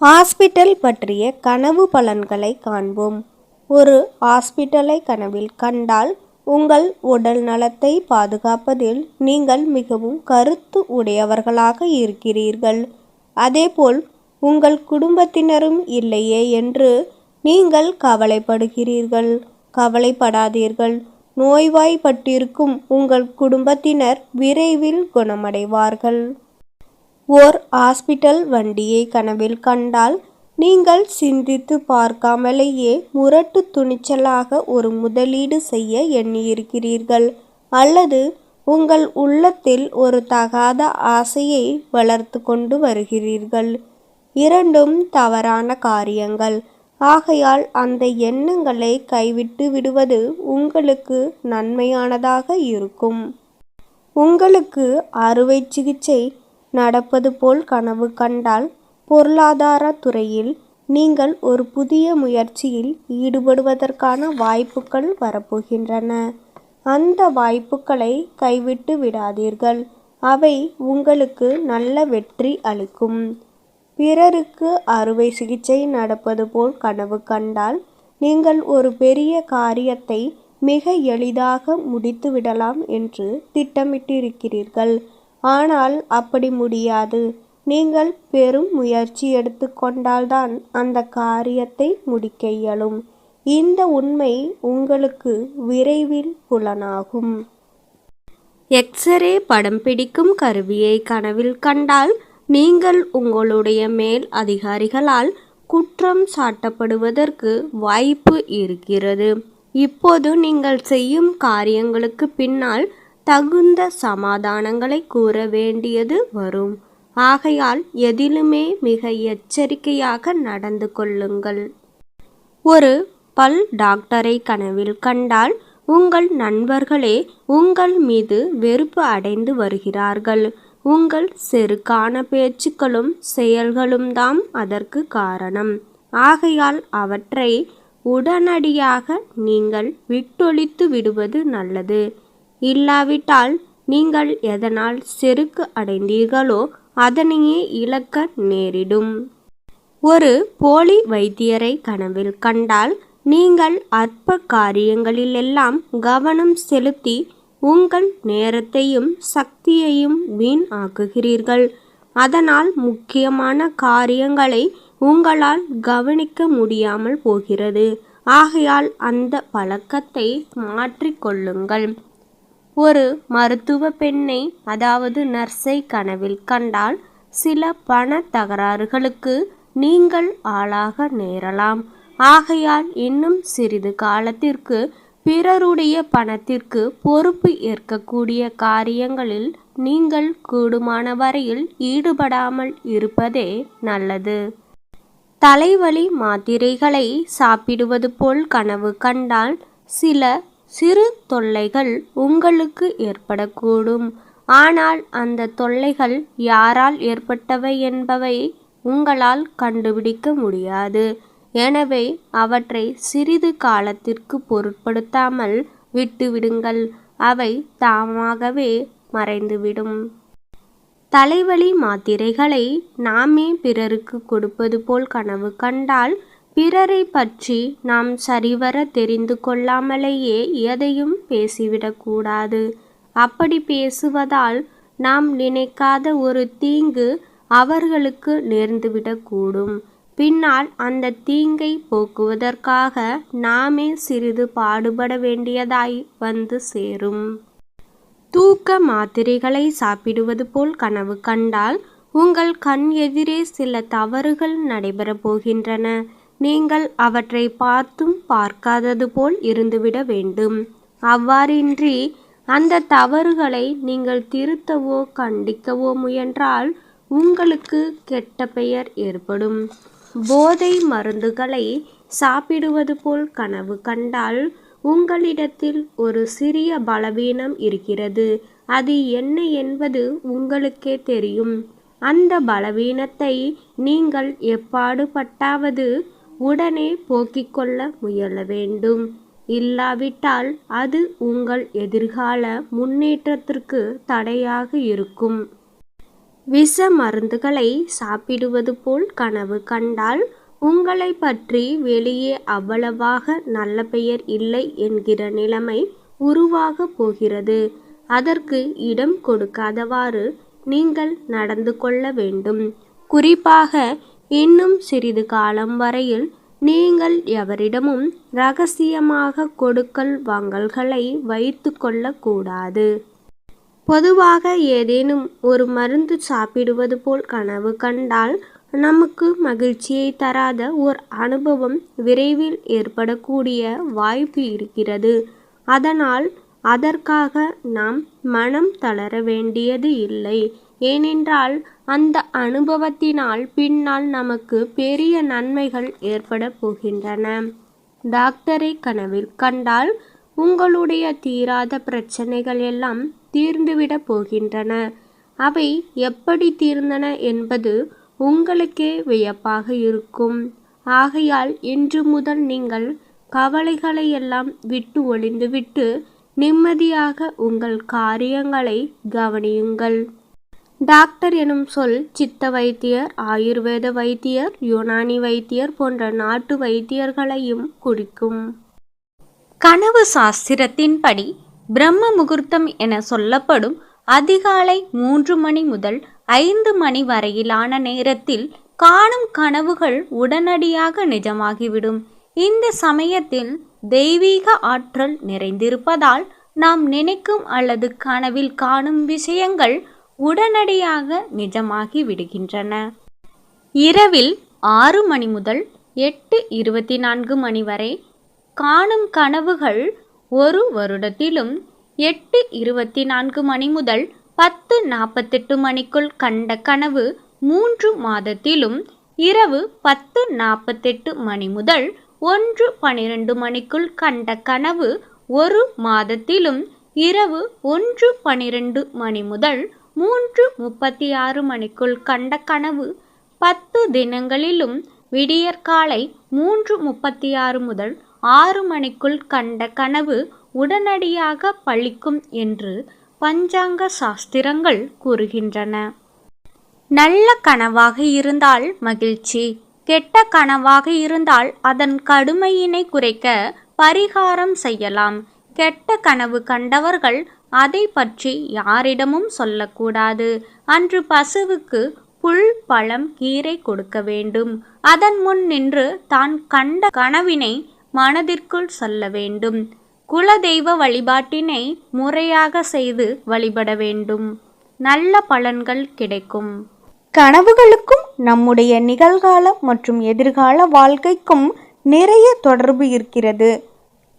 Hospital பற்றிய கனவு பலன்களை காண்போம். ஒரு ஹாஸ்பிட்டலை கனவில் கண்டால் உங்கள் உடல் நலத்தை பாதுகாப்பதில் நீங்கள் மிகவும் கருத்து உடையவர்களாக இருக்கிறீர்கள். அதேபோல் உங்கள் குடும்பத்தினரும் இல்லையே என்று நீங்கள் கவலைப்படுகிறீர்கள். கவலைப்படாதீர்கள். நோய்வாய்ப்பட்டிருக்கும் உங்கள் குடும்பத்தினர் விரைவில் குணமடைவார்கள். ஓர் ஹாஸ்பிட்டல் வண்டியை கனவில் கண்டால் நீங்கள் சிந்தித்து பார்க்காமலேயே முரட்டு துணிச்சலாக ஒரு முதலீடு செய்ய எண்ணியிருக்கிறீர்கள். அல்லது உங்கள் உள்ளத்தில் ஒரு தகாத ஆசையை வளர்த்து கொண்டு வருகிறீர்கள். இரண்டும் தவறான காரியங்கள். ஆகையால் அந்த எண்ணங்களை கைவிட்டு விடுவது உங்களுக்கு நன்மையானதாக இருக்கும். உங்களுக்கு அறுவை சிகிச்சை நடப்பது போல் கனவு கண்டால் பொருளாதார துறையில் நீங்கள் ஒரு புதிய முயற்சியில் ஈடுபடுவதற்கான வாய்ப்புகள் வரப்போகின்றன. அந்த வாய்ப்புகளை கைவிட்டு விடாதீர்கள். அவை உங்களுக்கு நல்ல வெற்றி அளிக்கும். பிறருக்கு அறுவை சிகிச்சை நடப்பது போல் கனவு கண்டால் நீங்கள் ஒரு பெரிய காரியத்தை மிக எளிதாக முடித்து விடலாம் என்று திட்டமிட்டிருக்கிறீர்கள். ஆனால் அப்படி முடியாது. நீங்கள் பெரும் முயற்சி எடுத்துக்கொண்டால்தான் அந்த காரியத்தை முடிக்க இயலும். இந்த உண்மை உங்களுக்கு விரைவில் புலனாகும். எக்ஸ்ரே படம் பிடிக்கும் கருவியை கனவில் கண்டால் நீங்கள் உங்களுடைய மேல் அதிகாரிகளால் குற்றம் சாட்டப்படுவதற்கு வாய்ப்பு இருக்கிறது. இப்போது நீங்கள் செய்யும் காரியங்களுக்கு பின்னால் தகுந்த சமாதானங்களை கூற வேண்டியது வரும். ஆகையால் எதிலுமே மிக எச்சரிக்கையாக நடந்து கொள்ளுங்கள். ஒரு பல் டாக்டரை கனவில் கண்டால் உங்கள் நண்பர்களே உங்கள் மீது வெறுப்பு அடைந்து வருகிறார்கள். உங்கள் செருக்கான பேச்சுக்களும் செயல்களும் தாம் அதற்கு காரணம். ஆகையால் அவற்றை உடனடியாக நீங்கள் விட்டொழித்து விடுவது நல்லது. இல்லாவிட்டால் நீங்கள் எதனால் செருக்கு அடைந்தீர்களோ அதனையே இழக்க நேரிடும். ஒரு போலி வைத்தியரை கனவில் கண்டால் நீங்கள் அற்ப காரியங்களிலெல்லாம் கவனம் செலுத்தி உங்கள் நேரத்தையும் சக்தியையும் வீண் ஆக்குகிறீர்கள். அதனால் முக்கியமான காரியங்களை உங்களால் கவனிக்க முடியாமல் போகிறது. ஆகையால் அந்த பழக்கத்தை மாற்றிக்கொள்ளுங்கள். ஒரு மருத்துவ பெண்ணை அதாவது நர்ஸை கனவில் கண்டால் சில பண தகராறுகளுக்கு நீங்கள் ஆளாக நேரலாம். ஆகையால் இன்னும் சிறிது காலத்திற்கு பிறருடைய பணத்திற்கு பொறுப்பு ஏற்கக்கூடிய காரியங்களில் நீங்கள் கூடுமான வரையில் ஈடுபடாமல் இருப்பதே நல்லது. தலைவலி மாத்திரைகளை சாப்பிடுவது போல் கனவு கண்டால் சில சிறு தொல்லைகள் உங்களுக்கு ஏற்படக்கூடும். ஆனால் அந்த தொல்லைகள் யாரால் ஏற்பட்டவை என்பவை உங்களால் கண்டுபிடிக்க முடியாது. எனவே அவற்றை சிறிது காலத்திற்கு பொருட்படுத்தாமல் விட்டுவிடுங்கள். அவை தாமாகவே மறைந்துவிடும். தலைவலி மாத்திரைகளை நாமே பிறருக்கு கொடுப்பது போல் கனவு கண்டால் பிறரை பற்றி நாம் சரிவர தெரிந்து கொள்ளாமலேயே எதையும் பேசிவிடக்கூடாது. அப்படி பேசுவதால் நாம் நினைக்காத ஒரு தீங்கு அவர்களுக்கு நேர்ந்துவிடக்கூடும். பின்னால் அந்த தீங்கை போக்குவதற்காக நாமே சிறிது பாடுபட வேண்டியதாய் வந்து சேரும். தூக்க மாத்திரைகளை சாப்பிடுவது போல் கனவு கண்டால் உங்கள் கண் எதிரே சில தவறுகள் நடைபெறப் போகின்றன. நீங்கள் அவற்றை பார்த்தும் பார்க்காதது போல் இருந்துவிட வேண்டும். அவ்வாறின்றி அந்த தவறுகளை நீங்கள் திருத்தவோ கண்டிக்கவோ முயன்றால் உங்களுக்கு கெட்ட பெயர் ஏற்படும். போதை மருந்துகளை சாப்பிடுவது போல் கனவு கண்டால் உங்களிடத்தில் ஒரு சிறிய பலவீனம் இருக்கிறது. அது என்ன என்பது உங்களுக்கே தெரியும். அந்த பலவீனத்தை நீங்கள் எப்பாடுபட்டாவது உடனே போக்கிக் கொள்ள முயல வேண்டும். இல்லாவிட்டால் அது உங்கள் எதிர்கால முன்னேற்றத்திற்கு தடையாக இருக்கும். விஷ மருந்துகளை சாப்பிடுவது போல் கனவு கண்டால் உங்களை பற்றி வெளியே அவ்வளவாக நல்ல பெயர் இல்லை என்கிற நிலைமை உருவாக போகிறது. அதற்கு இடம் கொடுக்காதவாறு நீங்கள் நடந்து கொள்ள வேண்டும். குறிப்பாக இன்னும் சிறிது காலம் வரையில் நீங்கள் எவரிடமும் ரகசியமாக கொடுக்கல் வாங்கல்களை வைத்து கொள்ளக்கூடாது. பொதுவாக ஏதேனும் ஒரு மருந்து சாப்பிடுவது போல் கனவு கண்டால் நமக்கு மகிழ்ச்சியை தராத ஓர் அனுபவம் விரைவில் ஏற்படக்கூடிய வாய்ப்பு இருக்கிறது. அதனால் அதற்காக நாம் மனம் தளர வேண்டியது இல்லை. ஏனென்றால் அந்த அனுபவத்தினால் பின்னால் நமக்கு பெரிய நன்மைகள் ஏற்பட போகின்றன. டாக்டரை கனவில் கண்டால் உங்களுடைய தீராத பிரச்சனைகள் எல்லாம் தீர்ந்துவிட போகின்றன. அவை எப்படி தீர்ந்தன என்பது உங்களுக்கே வியப்பாக இருக்கும். ஆகையால் இன்று முதல் நீங்கள் கவலைகளை எல்லாம் விட்டு ஒளிந்துவிட்டு நிம்மதியாக உங்கள் காரியங்களை கவனியுங்கள். டாக்டர் எனும் சொல் சித்த வைத்தியர் ஆயுர்வேத வைத்தியர் யுனானி வைத்தியர் போன்ற நாட்டு வைத்தியர்களையும் குறிக்கும். கனவு சாஸ்திரத்தின்படி பிரம்ம முகூர்த்தம் என சொல்லப்படும் அதிகாலை மூன்று மணி முதல் ஐந்து மணி வரையிலான நேரத்தில் காணும் கனவுகள் உடனடியாக நிஜமாகிவிடும். இந்த சமயத்தில் தெய்வீக ஆற்றல் நிறைந்திருப்பதால் நாம் நினைக்கும் அல்லது கனவில் காணும் விஷயங்கள் உடனடியாக நிஜமாகி விடுகின்றன. இரவில் ஆறு மணி முதல் எட்டு இருபத்தி நான்கு மணி வரை காணும் கனவுகள் ஒரு வருடத்திலும் எட்டு இருபத்தி நான்கு மணி முதல் பத்து நாற்பத்தெட்டு மணிக்குள் கண்ட கனவு மூன்று மாதத்திலும் இரவு பத்து நாற்பத்தெட்டு மணி முதல் ஒன்று பனிரெண்டு மணிக்குள் கண்ட கனவு ஒரு மாதத்திலும் இரவு ஒன்று பனிரெண்டு மணி முதல் மூன்று முப்பத்தி ஆறு மணிக்குள் கண்ட கனவு பத்து தினங்களிலும் விடியற்காலை மூன்று முப்பத்தி ஆறு முதல் ஆறு மணிக்குள் கண்ட கனவு உடனடியாக பழிக்கும் என்று பஞ்சாங்க சாஸ்திரங்கள் கூறுகின்றன. நல்ல கனவாக இருந்தால் மகிழ்ச்சி கெட்ட கனவாக இருந்தால் அதன் கடுமையினை குறைக்க பரிகாரம் செய்யலாம். கெட்ட கனவு கண்டவர்கள் அதை பற்றி யாரிடமும் சொல்லக்கூடாது. அன்று பசுவுக்கு புல் பழம் கீரை கொடுக்க வேண்டும். அதன் முன் நின்று தான் கண்ட கனவினை மனதிற்குள் சொல்ல வேண்டும். குலதெய்வ வழிபாட்டினை முறையாக செய்து வழிபட வேண்டும். நல்ல பலன்கள் கிடைக்கும். கனவுகளுக்கும் நம்முடைய நிகழ்கால மற்றும் எதிர்கால வாழ்க்கைக்கும் நிறைய தொடர்பு இருக்கிறது.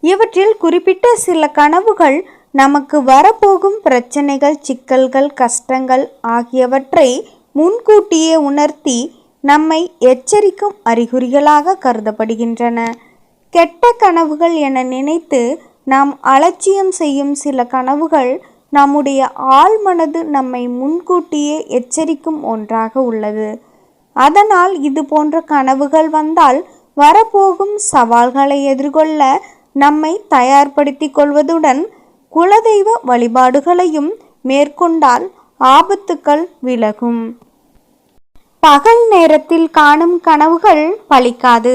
இவற்றில் குறிப்பிட்ட சில கனவுகள் நமக்கு வரப்போகும் பிரச்சனைகள் சிக்கல்கள் கஷ்டங்கள் ஆகியவற்றை முன்கூட்டியே உணர்த்தி நம்மை எச்சரிக்கும் அறிகுறிகளாக கருதப்படுகின்றன. கெட்ட கனவுகள் என நினைத்து நாம் அலட்சியம் செய்யும் சில கனவுகள் நம்முடைய ஆழ்மனது நம்மை முன்கூட்டியே எச்சரிக்கும் ஒன்றாக உள்ளது. அதனால் இது போன்ற கனவுகள் வந்தால் வரப்போகும் சவால்களை எதிர்கொள்ள நம்மை தயார்படுத்திக் கொள்வதுடன் குலதெய்வ வழிபாடுகளையும் மேற்கொண்டால் ஆபத்துக்கள் விலகும். பகல் நேரத்தில் காணும் கனவுகள் பலிக்காது